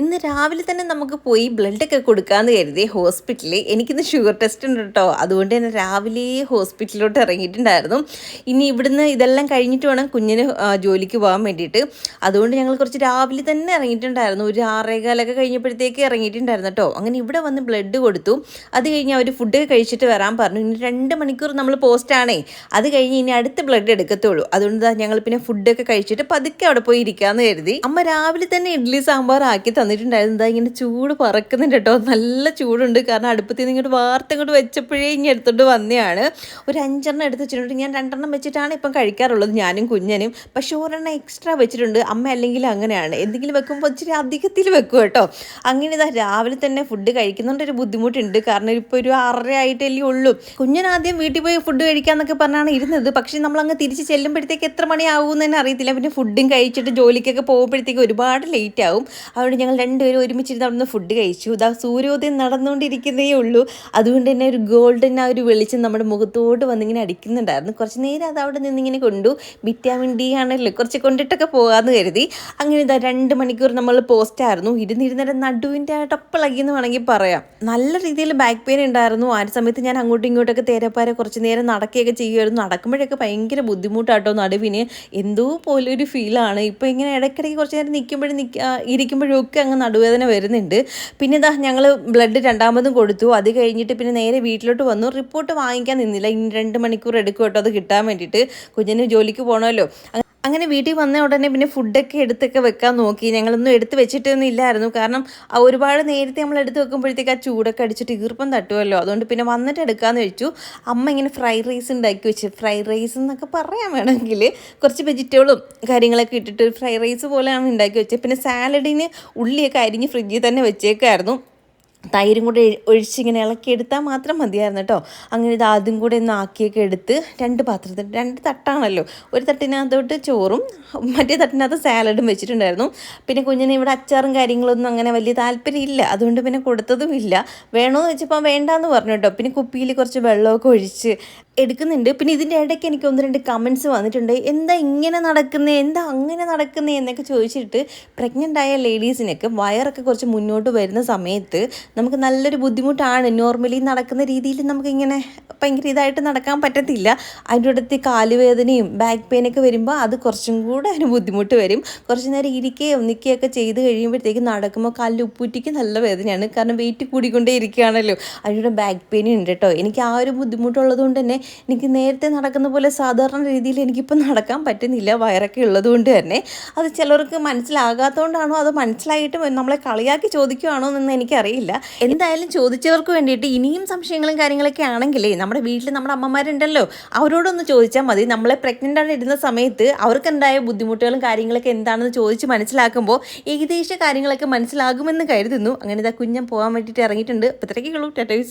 ഇന്ന് രാവിലെ തന്നെ നമുക്ക് പോയി ബ്ലഡൊക്കെ കൊടുക്കാമെന്ന് കരുതി ഹോസ്പിറ്റലിൽ എനിക്കിന്ന് ഷുഗർ ടെസ്റ്റ് ഉണ്ട് കേട്ടോ അതുകൊണ്ട് തന്നെ രാവിലെ ഹോസ്പിറ്റലിലോട്ട് ഇറങ്ങിയിട്ടുണ്ടായിരുന്നു. ഇനി ഇവിടുന്ന് ഇതെല്ലാം കഴിഞ്ഞിട്ട് വേണം കുഞ്ഞിന് ജോലിക്ക് പോകാൻ വേണ്ടിയിട്ട്. അതുകൊണ്ട് ഞങ്ങൾ കുറച്ച് രാവിലെ തന്നെ ഇറങ്ങിയിട്ടുണ്ടായിരുന്നു. ഒരു ആറേകാലൊക്കെ കഴിഞ്ഞപ്പോഴത്തേക്ക് ഇറങ്ങിയിട്ടുണ്ടായിരുന്നു കേട്ടോ അങ്ങനെ ഇവിടെ വന്ന് ബ്ലഡ് കൊടുത്തു. അത് കഴിഞ്ഞ് അവർ ഫുഡ് കഴിച്ചിട്ട് വരാൻ പറഞ്ഞു. ഇനി രണ്ട് മണിക്കൂർ നമ്മൾ പോസ്റ്റാണേ അത് കഴിഞ്ഞ് ഇനി അടുത്ത ബ്ലഡ് എടുക്കത്തുള്ളൂ. അതുകൊണ്ട് ഞങ്ങൾ പിന്നെ ഫുഡൊക്കെ കഴിച്ചിട്ട് പതുക്കെ അവിടെ പോയി ഇരിക്കാമെന്ന് കരുതി. അമ്മ രാവിലെ തന്നെ ഇഡ്ഡലി സാമ്പാർ ആക്കി തന്നിട്ടുണ്ടായിരുന്നു ദാ ഇങ്ങനെ ചൂട് പറക്കുന്നുണ്ട് കേട്ടോ. നല്ല ചൂടുണ്ട്. കാരണം അടുപ്പത്തിൽ നിന്ന് ഇങ്ങോട്ട് വാർത്ത ഇങ്ങോട്ട് വെച്ചപ്പോഴേ ഇങ്ങനെ എടുത്തോണ്ട് വന്നതാണ് ഒരു അഞ്ചെണ്ണം എടുത്ത് വെച്ചിട്ടുണ്ട്. ഞാൻ രണ്ടെണ്ണം വെച്ചിട്ടാണ് ഇപ്പം കഴിക്കാറുള്ളത്. ഞാനും കുഞ്ഞനും. പക്ഷെ ഒരെണ്ണം എക്സ്ട്രാ വെച്ചിട്ടുണ്ട്. അമ്മ അല്ലെങ്കിൽ അങ്ങനെയാണ്. എന്തെങ്കിലും വെക്കുമ്പോൾ ഇച്ചിരി അധികത്തിൽ വെക്കും കേട്ടോ. അങ്ങനെ ഇതാ രാവിലെ തന്നെ ഫുഡ് കഴിക്കുന്നതുകൊണ്ട് ഒരു ബുദ്ധിമുട്ടുണ്ട്. കാരണം ഇപ്പോൾ ഒരു ആറര ആയിട്ടല്ലേ ഉള്ളൂ. കുഞ്ഞൻ ആദ്യം വീട്ടിൽ പോയി ഫുഡ് കഴിക്കാന്നൊക്കെ പറഞ്ഞാണ് ഇരുന്നത്. പക്ഷേ നമ്മൾ അങ്ങ് തിരിച്ച് ചെല്ലുമ്പോഴത്തേക്ക് എത്ര മണിയാവും എന്ന് തന്നെ അറിയത്തില്ല. പിന്നെ ഫുഡും കഴിച്ചിട്ട് ജോലിക്കൊക്കെ പോകുമ്പോഴത്തേക്ക് ഒരുപാട് ലേറ്റ് ആവും. അതുകൊണ്ട് ഞങ്ങൾ രണ്ടുപേരും ഒരുമിച്ചിരുന്ന് അവിടുന്ന് ഫുഡ് കഴിച്ചു. ഇതാ സൂര്യോദയം നടന്നുകൊണ്ടിരിക്കുന്നേ ഉള്ളൂ. അതുകൊണ്ട് തന്നെ ഒരു ഗോൾഡൻ ആ ഒരു വെളിച്ചം നമ്മുടെ മുഖത്തോട് വന്നിങ്ങനെ അടിക്കുന്നുണ്ടായിരുന്നു. കുറച്ച് നേരം അത് അവിടെ നിന്നിങ്ങനെ കൊണ്ടു. വിറ്റാമിൻ ഡി ആണല്ലോ. കുറച്ച് കൊണ്ടിട്ടൊക്കെ പോകാമെന്ന് കരുതി. അങ്ങനെ ഇതാ രണ്ട് മണിക്കൂർ നമ്മൾ പോസ്റ്റായിരുന്നു ഇരുന്നിരുന്നേരം നടുവിന്റെ ടപ്പിളകി എന്ന് വേണമെങ്കിൽ പറയാം. നല്ല രീതിയിൽ ബാക്ക് പെയിൻ ഉണ്ടായിരുന്നു. ആ സമയത്ത് ഞാൻ അങ്ങോട്ടും ഇങ്ങോട്ടൊക്കെ തേരപ്പാരെ കുറച്ച് നേരം നടക്കുകയൊക്കെ ചെയ്യുമായിരുന്നു. നടക്കുമ്പോഴൊക്കെ ഭയങ്കര ബുദ്ധിമുട്ടാട്ടോ നടുവിന്. എന്തോ പോലെ ഒരു ഫീലാണ് ഇപ്പോൾ ഇങ്ങനെ ഇടയ്ക്കിടയ്ക്ക് കുറച്ച് നേരം നിൽക്കുമ്പോഴും നിൽക്കുക ഇരിക്കുമ്പോഴും ഒക്കെ അങ്ങ് നടുവേദന വരുന്നുണ്ട്. പിന്നെ ഇതാ ഞങ്ങൾ ബ്ലഡ് രണ്ടാമതും കൊടുത്തു. അത് കഴിഞ്ഞിട്ട് പിന്നെ നേരെ വീട്ടിലോട്ട് വന്നു. റിപ്പോർട്ട് വാങ്ങിക്കാൻ നിന്നില്ല. ഇനി രണ്ട് മണിക്കൂർ എടുക്കും കേട്ടോ. അത് കിട്ടാൻ വേണ്ടിയിട്ട്. കുഞ്ഞിന് ജോലിക്ക് പോകണമല്ലോ അങ്ങനെ വീട്ടിൽ വന്ന ഉടനെ പിന്നെ ഫുഡൊക്കെ എടുത്തൊക്കെ വെക്കാൻ നോക്കി. ഞങ്ങളൊന്നും എടുത്ത് വെച്ചിട്ടൊന്നും ഇല്ലായിരുന്നു. കാരണം ഒരുപാട് നേരത്തെ നമ്മൾ എടുത്ത് വെക്കുമ്പോഴത്തേക്ക് ആ ചൂടൊക്കെ അടിച്ചിട്ട് ഈർപ്പം തട്ടുമല്ലോ അതുകൊണ്ട് പിന്നെ വന്നിട്ട് എടുക്കാമെന്ന് വെച്ചു. അമ്മ ഇങ്ങനെ ഫ്രൈഡ് റൈസ് ഉണ്ടാക്കി വെച്ചു. ഫ്രൈഡ് റൈസ് എന്നൊക്കെ പറയാൻ വേണമെങ്കിൽ കുറച്ച് വെജിറ്റബിളും കാര്യങ്ങളൊക്കെ ഇട്ടിട്ട് ഫ്രൈഡ് റൈസ് പോലെയാണ് ഉണ്ടാക്കി വെച്ചത്. പിന്നെ സാലഡിന് ഉള്ളിയൊക്കെ അരിഞ്ഞ് ഫ്രിഡ്ജിൽ തന്നെ വെച്ചേക്കായിരുന്നു. തൈരും കൂടെ ഒഴി- ഒഴിച്ചിങ്ങനെ ഇളക്കിയെടുത്താൽ മാത്രം മതിയായിരുന്നു കേട്ടോ. അങ്ങനെ ഇത് ആദ്യം കൂടെ ഒന്ന് ആക്കിയൊക്കെ എടുത്ത് രണ്ട് പാത്രത്തിൽ രണ്ട് തട്ടാണല്ലോ. ഒരു തട്ടിനകത്തോട്ട് ചോറും മറ്റേ തട്ടിനകത്ത് സാലഡും വെച്ചിട്ടുണ്ടായിരുന്നു. പിന്നെ കുഞ്ഞിന് ഇവിടെ അച്ചാറും കാര്യങ്ങളൊന്നും അങ്ങനെ വലിയ താല്പര്യമില്ല അതുകൊണ്ട് പിന്നെ കൊടുത്തതും ഇല്ല. വേണമെന്ന് വെച്ചപ്പോൾ വേണ്ടാന്ന് പറഞ്ഞു കേട്ടോ. പിന്നെ കുപ്പിയിൽ കുറച്ച് വെള്ളമൊക്കെ ഒഴിച്ച് എടുക്കുന്നുണ്ട്. പിന്നെ ഇതിന്റെ ഇടയ്ക്ക് എനിക്ക് ഒന്ന് രണ്ട് കമൻസ് വന്നിട്ടുണ്ട്. എന്താ ഇങ്ങനെ നടക്കുന്നത് എന്താ അങ്ങനെ നടക്കുന്നത് എന്നൊക്കെ ചോദിച്ചിട്ട് പ്രഗ്നന്റ് ആയ ലേഡീസിനൊക്കെ വയറൊക്കെ കുറച്ച് മുന്നോട്ട് വരുന്ന സമയത്ത് നമുക്ക് നല്ലൊരു ബുദ്ധിമുട്ടാണ്. നോർമലി നടക്കുന്ന രീതിയിൽ നമുക്കിങ്ങനെ ഭയങ്കര ഇതായിട്ട് നടക്കാൻ പറ്റത്തില്ല. അതിന്റെ അടുത്ത് കാലുവേദനയും ബാക്ക് പെയിനൊക്കെ വരുമ്പോൾ അത് കുറച്ചും കൂടെ അതിന് ബുദ്ധിമുട്ട് വരും. കുറച്ച് നേരം ഇരിക്കുകയും നിൽക്കുകയൊക്കെ ചെയ്ത് കഴിയുമ്പോഴത്തേക്ക് നടക്കുമ്പോൾ കാലിൽ ഉപ്പൂറ്റിക്ക് നല്ല വേദനയാണ്. കാരണം വെയിറ്റ് കൂടിക്കൊണ്ടേ ഇരിക്കുകയാണല്ലോ. അതിന്റെ ബാക്ക് പെയിൻ ഉണ്ട് കേട്ടോ എനിക്ക് ആ ഒരു ബുദ്ധിമുട്ടുള്ളത് കൊണ്ട് തന്നെ എനിക്ക് നേരത്തെ നടക്കുന്ന പോലെ സാധാരണ രീതിയിൽ എനിക്കിപ്പോൾ നടക്കാൻ പറ്റുന്നില്ല. വയറൊക്കെ ഉള്ളത് കൊണ്ട് തന്നെ. അത് ചിലർക്ക് മനസ്സിലാകാത്തതുകൊണ്ടാണോ? അത് മനസ്സിലായിട്ട് നമ്മളെ കളിയാക്കി ചോദിക്കുകയാണോ എന്ന് എനിക്കറിയില്ല. എന്തായാലും ചോദിച്ചവർക്ക് വേണ്ടിയിട്ട് ഇനിയും സംശയങ്ങളും കാര്യങ്ങളൊക്കെ ആണെങ്കിലേ നമ്മുടെ വീട്ടിൽ നമ്മുടെ അമ്മമാരുണ്ടല്ലോ അവരോടൊന്ന് ചോദിച്ചാൽ മതി. നമ്മളെ പ്രഗ്നന്റ് ആണ് ഇരുന്ന സമയത്ത് അവർക്കുണ്ടായ ബുദ്ധിമുട്ടുകളും കാര്യങ്ങളൊക്കെ എന്താണെന്ന് ചോദിച്ച് മനസ്സിലാക്കുമ്പോൾ ഏകദേശ കാര്യങ്ങളൊക്കെ മനസ്സിലാകുമെന്ന് കരുതുന്നു. അങ്ങനെ ഇതാ കുഞ്ഞം പോകാൻ വേണ്ടിയിട്ട് ഇറങ്ങിയിട്ടുണ്ട്. ഉള്ളൂ. ടാറ്റോസ്